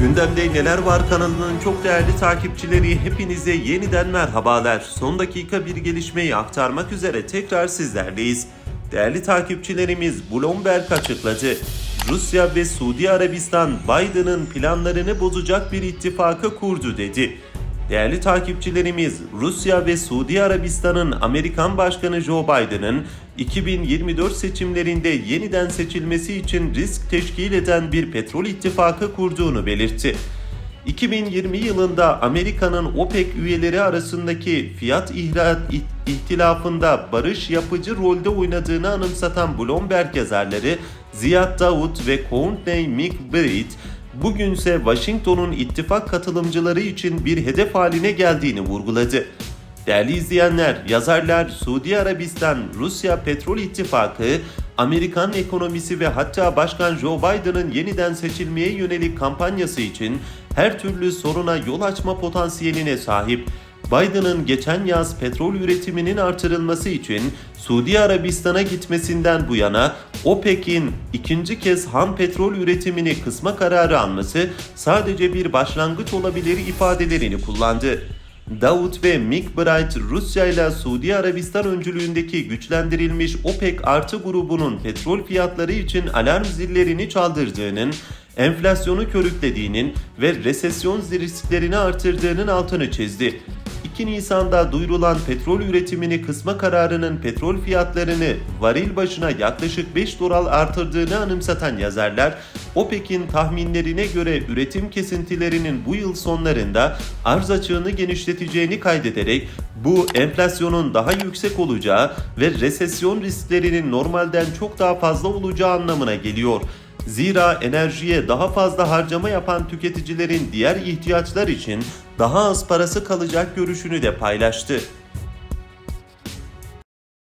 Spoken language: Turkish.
Gündemde Neler Var kanalının çok değerli takipçileri hepinize yeniden merhabalar. Son dakika bir gelişmeyi aktarmak üzere tekrar sizlerleyiz. Değerli takipçilerimiz Bloomberg açıkladı. Rusya ve Suudi Arabistan Biden'ın planlarını bozacak bir ittifakı kurdu dedi. Değerli takipçilerimiz, Rusya ve Suudi Arabistan'ın Amerikan Başkanı Joe Biden'ın 2024 seçimlerinde yeniden seçilmesi için risk teşkil eden bir petrol ittifakı kurduğunu belirtti. 2020 yılında Amerika'nın OPEC üyeleri arasındaki fiyat ihtilafında barış yapıcı rolde oynadığını anımsatan Bloomberg yazarları Ziad Daoud ve Courtney McBride bugünse Washington'un ittifak katılımcıları için bir hedef haline geldiğini vurguladı. Değerli izleyenler, yazarlar Suudi Arabistan, Rusya Petrol İttifakı, Amerikan ekonomisi ve hatta Başkan Joe Biden'ın yeniden seçilmeye yönelik kampanyası için her türlü soruna yol açma potansiyeline sahip. Biden'ın geçen yaz petrol üretiminin artırılması için Suudi Arabistan'a gitmesinden bu yana OPEC'in ikinci kez ham petrol üretimini kısma kararı alması sadece bir başlangıç olabilir ifadelerini kullandı. Davut ve McBride Rusya ile Suudi Arabistan öncülüğündeki güçlendirilmiş OPEC artı grubunun petrol fiyatları için alarm zillerini çaldırdığının, enflasyonu körüklediğinin ve resesyon risklerini artırdığının altını çizdi. 2 Nisan'da duyurulan petrol üretimini kısma kararının petrol fiyatlarını varil başına yaklaşık 5 dolar artırdığını anımsatan yazarlar, OPEC'in tahminlerine göre üretim kesintilerinin bu yıl sonlarında arz açığını genişleteceğini kaydederek bu enflasyonun daha yüksek olacağı ve resesyon risklerinin normalden çok daha fazla olacağı anlamına geliyor. Zira enerjiye daha fazla harcama yapan tüketicilerin diğer ihtiyaçlar için daha az parası kalacak görüşünü de paylaştı.